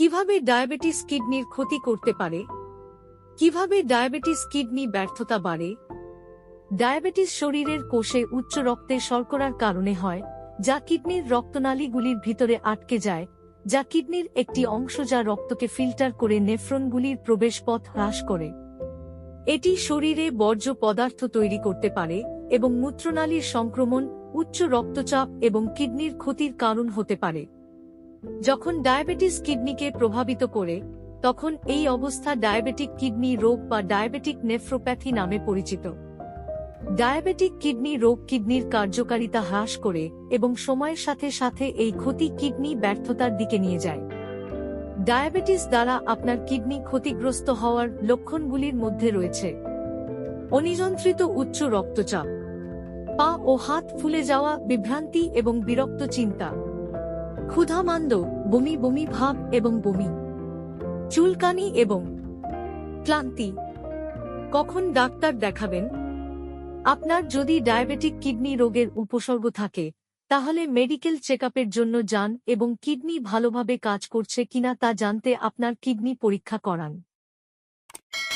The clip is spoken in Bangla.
কীভাবে ডায়াবেটিস কিডনির ক্ষতি করতে পারে? কীভাবে ডায়াবেটিস কিডনি ব্যর্থতা বাড়ে? ডায়াবেটিস শরীরের কোষে উচ্চ রক্তে শর্করার কারণে হয়, যা কিডনির রক্তনালীগুলির ভিতরে আটকে যায়, যা কিডনির একটি অংশ যা রক্তকে ফিল্টার করে নেফ্রনগুলির প্রবেশপথ হ্রাস করে। এটি শরীরে বর্জ্য পদার্থ তৈরি করতে পারে এবং মূত্রনালীর সংক্রমণ, উচ্চ রক্তচাপ এবং কিডনির ক্ষতির কারণ হতে পারে। যখন ডায়াবেটিস কিডনিকে প্রভাবিত করে, তখন এই অবস্থা ডায়াবেটিক কিডনি রোগ বা ডায়াবেটিক নেফ্রোপ্যাথি নামে পরিচিত। ডায়াবেটিক কিডনি রোগ কিডনির কার্যকারিতা হ্রাস করে এবং সময়ের সাথে সাথে এই ক্ষতি কিডনি ব্যর্থতার দিকে নিয়ে যায়। ডায়াবেটিস দ্বারা আপনার কিডনি ক্ষতিগ্রস্ত হওয়ার লক্ষণগুলির মধ্যে রয়েছে। অনিযন্ত্রিত উচ্চ রক্তচাপ, পা ও হাত ফুলে যাওয়া বিভ্রান্তি এবং বিরক্ত চিন্তা ক্ষুধামান্দ, বমি বমি ভাব এবং বমি। চুলকানি এবং ক্লান্তি। কখন ডাক্তার দেখাবেন? আপনার যদি ডায়াবেটিক কিডনি রোগের উপসর্গ থাকে, তাহলে মেডিকেল চেকআপের জন্য যান এবং কিডনি ভালোভাবে কাজ করছে কিনা তা জানতে আপনার কিডনি পরীক্ষা করান।